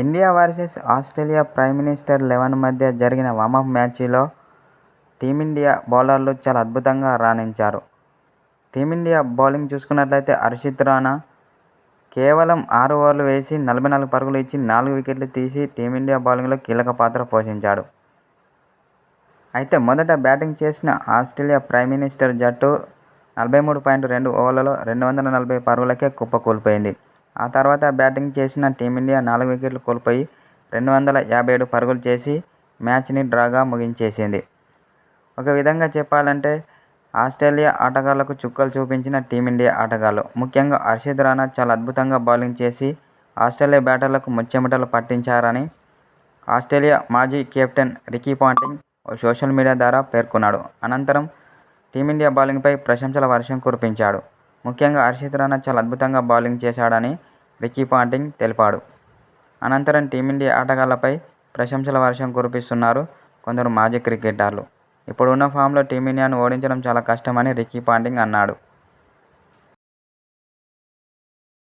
India versus Australia prime minister eleven మధ్య జరిగిన warm up మ్యాచ్లో టీమిండియా బౌలర్లు చాలా అద్భుతంగా రాణించారు. టీమిండియా బౌలింగ్ చూసుకున్నట్లయితే హర్షిత్ రాణా కేవలం ఆరు ఓవర్లు వేసి నలభై నాలుగు పరుగులు ఇచ్చి నాలుగు వికెట్లు తీసి టీమిండియా బౌలింగ్లో కీలక పాత్ర పోషించాడు. అయితే మొదట బ్యాటింగ్ చేసిన ఆస్ట్రేలియా ప్రైమ్ మినిస్టర్ జట్టు నలభై మూడు పాయింట్ రెండు ఓవర్లలో రెండు వందల నలభై పరుగులకే కుప్పకూలిపోయింది. ఆ తర్వాత బ్యాటింగ్ చేసిన టీమిండియా నాలుగు వికెట్లు కోల్పోయి రెండు వందల యాభై ఏడు పరుగులు చేసి మ్యాచ్ని డ్రాగా ముగించేసింది. ఒక విధంగా చెప్పాలంటే ఆస్ట్రేలియా ఆటగాళ్ళకు చుక్కలు చూపించిన టీమిండియా ఆటగాళ్ళు. ముఖ్యంగా హర్షిద్ రాణా చాలా అద్భుతంగా బౌలింగ్ చేసి ఆస్ట్రేలియా బ్యాటర్లకు ముచ్చెమటలు పట్టించారని ఆస్ట్రేలియా మాజీ కెప్టెన్ రికీ పాంటింగ్ ఓ సోషల్ మీడియా ద్వారా పేర్కొన్నాడు. అనంతరం టీమిండియా బౌలింగ్పై ప్రశంసల వర్షం కురిపించాడు. ముఖ్యంగా హర్షిత్ రాణా చాలా అద్భుతంగా బౌలింగ్ చేశాడని రికీ పాంటింగ్ తెలిపాడు. అనంతరం టీమిండియా ఆటగాళ్ళపై ప్రశంసల వర్షం కురిపిస్తున్నారు కొందరు మాజీ క్రికెటర్లు. ఇప్పుడున్న ఫామ్లో టీమిండియాను ఓడించడం చాలా కష్టమని రికీ పాంటింగ్ అన్నాడు.